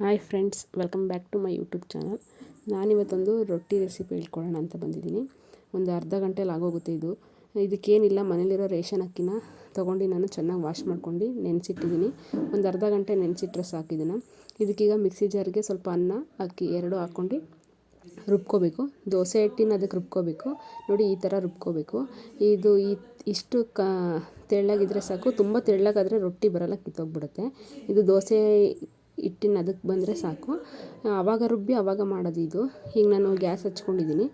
Hi friends welcome back to my YouTube channel ನಾನಿವತ್ತೊಂದು ರೊಟ್ಟಿ recipe ಹೇಳ್ಕೊಳ್ಳೋಣ ಅಂತ ಬಂದಿದ್ದೀನಿ. ಒಂದು ಅರ್ಧ ಗಂಟೆಲಿ ಆಗೋಗುತ್ತೆ ಇದು. ಇದಕ್ಕೇನಿಲ್ಲ, ಮನೇಲಿರೋ ರೇಷನ್ ಅಕ್ಕಿನ ತೊಗೊಂಡು ನಾನು ಚೆನ್ನಾಗಿ ವಾಶ್ ಮಾಡ್ಕೊಂಡು ನೆನೆಸಿಟ್ಟಿದ್ದೀನಿ. ಒಂದು ಅರ್ಧ ಗಂಟೆ ನೆನೆಸಿಟ್ರೆ ಸಾಕು ಇದನ್ನು. ಇದಕ್ಕೀಗ ಮಿಕ್ಸಿ ಜಾರ್ಗೆ ಸ್ವಲ್ಪ ಅನ್ನ, ಅಕ್ಕಿ ಎರಡು ಹಾಕ್ಕೊಂಡು ರುಬ್ಕೋಬೇಕು. ದೋಸೆ ಹಿಟ್ಟಿನ ಅದಕ್ಕೆ ರುಬ್ಕೋಬೇಕು. ನೋಡಿ ಈ ಥರ ರುಬ್ಕೋಬೇಕು. ಇದು ಈ ಇಷ್ಟು ಕ ತೆಳ್ಳಗಿದ್ರೆ ಸಾಕು, ತುಂಬ ತೆಳ್ಳಗಾದರೆ ರೊಟ್ಟಿ ಬರೋಲ್ಲ, ಕಿತ್ತೋಗ್ಬಿಡುತ್ತೆ. ಇದು ದೋಸೆ ಹಿಟ್ಟಿನ ಅದಕ್ಕೆ ಬಂದರೆ ಸಾಕು. ಆವಾಗ ರುಬ್ಬಿ ಆವಾಗ ಮಾಡೋದು ಇದು. ಈಗ ನಾನು ಗ್ಯಾಸ್ ಹಚ್ಕೊಂಡಿದ್ದೀನಿ.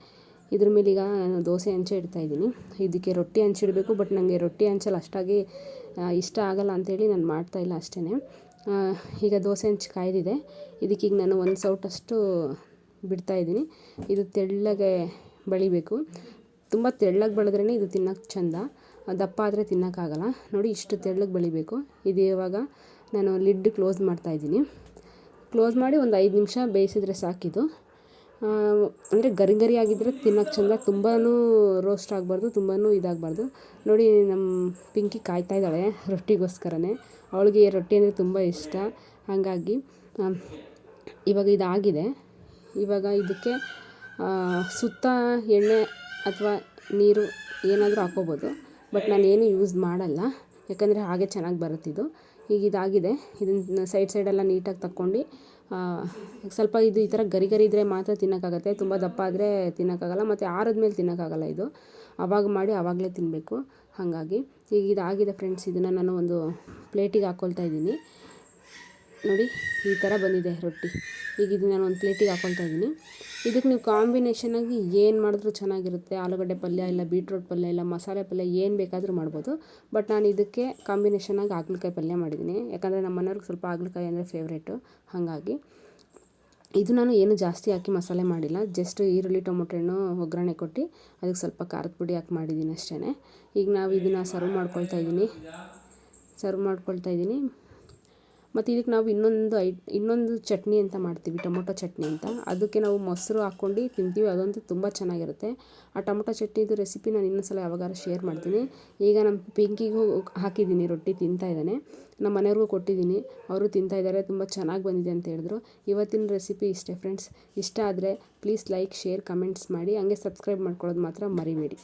ಇದ್ರ ಮೇಲೆ ಈಗ ನಾನು ದೋಸೆ ಹಂಚೆ ಇಡ್ತಾಯಿದ್ದೀನಿ ಇದಕ್ಕೆ ರೊಟ್ಟಿ ಹಂಚಿಡಬೇಕು ಬಟ್ ನನಗೆ ರೊಟ್ಟಿ ಹಂಚಲ್ಲಿ ಅಷ್ಟಾಗಿ ಇಷ್ಟ ಆಗಲ್ಲ ಅಂಥೇಳಿ ನಾನು ಮಾಡ್ತಾಯಿಲ್ಲ ಅಷ್ಟೇ ಈಗ ದೋಸೆ ಹಂಚಿ ಕಾಯ್ದಿದೆ. ಈಗ ನಾನು ಒಂದು ಸೌಟಷ್ಟು ಬಿಡ್ತಾಯಿದ್ದೀನಿ ಇದು ತೆಳ್ಳಗೆ ಬಳಿಬೇಕು. ತುಂಬ ತೆಳ್ಳಗೆ ಬೆಳೆದ್ರೇ ಇದು ತಿನ್ನೋಕ್ಕೆ ಚೆಂದ. ದಪ್ಪ ಆದರೆ ತಿನ್ನೋಕ್ಕಾಗಲ್ಲ. ನೋಡಿ ಇಷ್ಟು ತೆಳ್ಳಗೆ ಬೆಳಿಬೇಕು. ಇದು ಇವಾಗ ನಾನು ಲಿಡ್ ಕ್ಲೋಸ್ ಮಾಡ್ತಾಯಿದ್ದೀನಿ ಕ್ಲೋಸ್ ಮಾಡಿ ಒಂದು ಐದು ನಿಮಿಷ ಬೇಯಿಸಿದ್ರೆ ಸಾಕಿದು. ಅಂದರೆ ಗರಿ ಗರಿ ಆಗಿದ್ದರೆ ತಿನ್ನೋಕ್ಕೆ ಚೆಂದ ತುಂಬಾ ರೋಸ್ಟ್ ಆಗಬಾರ್ದು ತುಂಬಾ ಇದಾಗಬಾರ್ದು. ನೋಡಿ ನಮ್ಮ ಪಿಂಕಿ ಕಾಯ್ತಾ ಇದ್ದಾಳೆ ರೊಟ್ಟಿಗೋಸ್ಕರನೇ. ಅವಳಿಗೆ ರೊಟ್ಟಿ ಅಂದರೆ ತುಂಬ ಇಷ್ಟ. ಹಾಗಾಗಿ ಇವಾಗ ಇದಾಗಿದೆ. ಇವಾಗ ಇದಕ್ಕೆ ಸುತ್ತ ಎಣ್ಣೆ ಅಥವಾ ನೀರು ಏನಾದರೂ ಹಾಕ್ಕೋಬೋದು ಬಟ್ ನಾನು ಏನು ಯೂಸ್ ಮಾಡಲ್ಲ. ಯಾಕಂದರೆ ಹಾಗೆ ಚೆನ್ನಾಗಿ ಬರುತ್ತಿದ್ದು. ಈಗ ಇದಾಗಿದೆ. ಇದನ್ನು ಸೈಡ್ ಸೈಡೆಲ್ಲ ನೀಟಾಗಿ ತಕ್ಕೊಂಡು ಸ್ವಲ್ಪ ಇದು ಈ ಥರ ಗರಿ ಗರಿ ಇದ್ದರೆ ಮಾತ್ರ ತಿನ್ನೋಕ್ಕಾಗತ್ತೆ. ತುಂಬ ದಪ್ಪ ಆದರೆ ತಿನ್ನೋಕ್ಕಾಗಲ್ಲ. ಮತ್ತು ಆರಿದ್ಮೇಲೆ ತಿನ್ನೋಕ್ಕಾಗಲ್ಲ ಇದು. ಅವಾಗ ಮಾಡಿ ಆವಾಗಲೇ ತಿನ್ನಬೇಕು ಹಾಗಾಗಿ ಈಗ ಇದಾಗಿದೆ ಫ್ರೆಂಡ್ಸ್ ಇದನ್ನು ನಾನು ಒಂದು ಪ್ಲೇಟಿಗೆ ಹಾಕ್ಕೊಳ್ತಾ ಇದ್ದೀನಿ. ನೋಡಿ, ಈ ಥರ ಬಂದಿದೆ ರೊಟ್ಟಿ. ಈಗ ಇದು ನಾನು ಒಂದು ಪ್ಲೇಟಿಗೆ ಹಾಕೊಳ್ತಾ ಇದ್ದೀನಿ. ಇದಕ್ಕೆ ನೀವು ಕಾಂಬಿನೇಷನಾಗಿ ಏನು ಮಾಡಿದ್ರೂ ಚೆನ್ನಾಗಿರುತ್ತೆ. ಆಲೂಗಡ್ಡೆ ಪಲ್ಯ ಇಲ್ಲ, ಬೀಟ್ರೋಟ್ ಪಲ್ಯ ಇಲ್ಲ, ಮಸಾಲೆ ಪಲ್ಯ ಏನು ಬೇಕಾದರೂ ಮಾಡ್ಬೋದು. ಬಟ್ ನಾನು ಇದಕ್ಕೆ ಕಾಂಬಿನೇಷನಾಗಿ ಹಾಗಲಕಾಯಿ ಪಲ್ಯ ಮಾಡಿದ್ದೀನಿ. ಯಾಕಂದರೆ ನಮ್ಮ ಮನೆಯವ್ರಿಗೆ ಸ್ವಲ್ಪ ಹಾಗಲಕಾಯಿ ಅಂದರೆ ಫೇವ್ರೇಟು. ಹಾಗಾಗಿ ಇದು ನಾನು ಏನು ಜಾಸ್ತಿ ಹಾಕಿ ಮಸಾಲೆ ಮಾಡಿಲ್ಲ. ಜಸ್ಟ್ ಈರುಳ್ಳಿ, ಟೊಮೊಟೊ ಹಣ್ಣು, ಒಗ್ಗರಣೆ ಕೊಟ್ಟು ಅದಕ್ಕೆ ಸ್ವಲ್ಪ ಖಾರದ ಪುಡಿ ಹಾಕಿ ಮಾಡಿದ್ದೀನಿ ಅಷ್ಟೇ ಈಗ ನಾವು ಇದನ್ನು ಸರ್ವ್ ಮಾಡ್ಕೊಳ್ತಾ ಇದ್ದೀನಿ. ಸರ್ವ್ ಮಾಡ್ಕೊಳ್ತಾ ಇದ್ದೀನಿ. ಮತ್ತು ಇದಕ್ಕೆ ನಾವು ಇನ್ನೊಂದು ಐ, ಇನ್ನೊಂದು ಚಟ್ನಿ ಅಂತ ಮಾಡ್ತೀವಿ, ಟೊಮೊಟೊ ಚಟ್ನಿ ಅಂತ. ಅದಕ್ಕೆ ನಾವು ಮೊಸರು ಹಾಕ್ಕೊಂಡು ತಿಂತೀವಿ, ಅದಂತೂ ತುಂಬ ಚೆನ್ನಾಗಿರುತ್ತೆ. ಆ ಟೊಮೊಟೊ ಚಟ್ನಿದು ರೆಸಿಪಿ ನಾನು ಇನ್ನೊಂದು ಸಲ ಯಾವಾಗಾರು ಶೇರ್ ಮಾಡ್ತೀನಿ. ಈಗ ನಮ್ಮ ಪಿಂಕಿಗೂ ಹಾಕಿದ್ದೀನಿ, ರೊಟ್ಟಿ ತಿಂತಾ ಇದ್ದಾನೆ. ನಮ್ಮ ಮನೆಯವ್ರಿಗೂ ಕೊಟ್ಟಿದ್ದೀನಿ, ಅವರು ತಿಂತಾ ಇದ್ದಾರೆ, ತುಂಬ ಚೆನ್ನಾಗಿ ಬಂದಿದೆ ಅಂತ ಹೇಳಿದ್ರು. ಇವತ್ತಿನ ರೆಸಿಪಿ ಇಷ್ಟೇ ಫ್ರೆಂಡ್ಸ್ ಇಷ್ಟ ಆದರೆ ಪ್ಲೀಸ್ ಲೈಕ್ ಶೇರ್ ಕಮೆಂಟ್ಸ್ ಮಾಡಿ. ಹಂಗೆ ಸಬ್ಸ್ಕ್ರೈಬ್ ಮಾಡ್ಕೊಳ್ಳೋದು ಮಾತ್ರ ಮರಿಬೇಡಿ.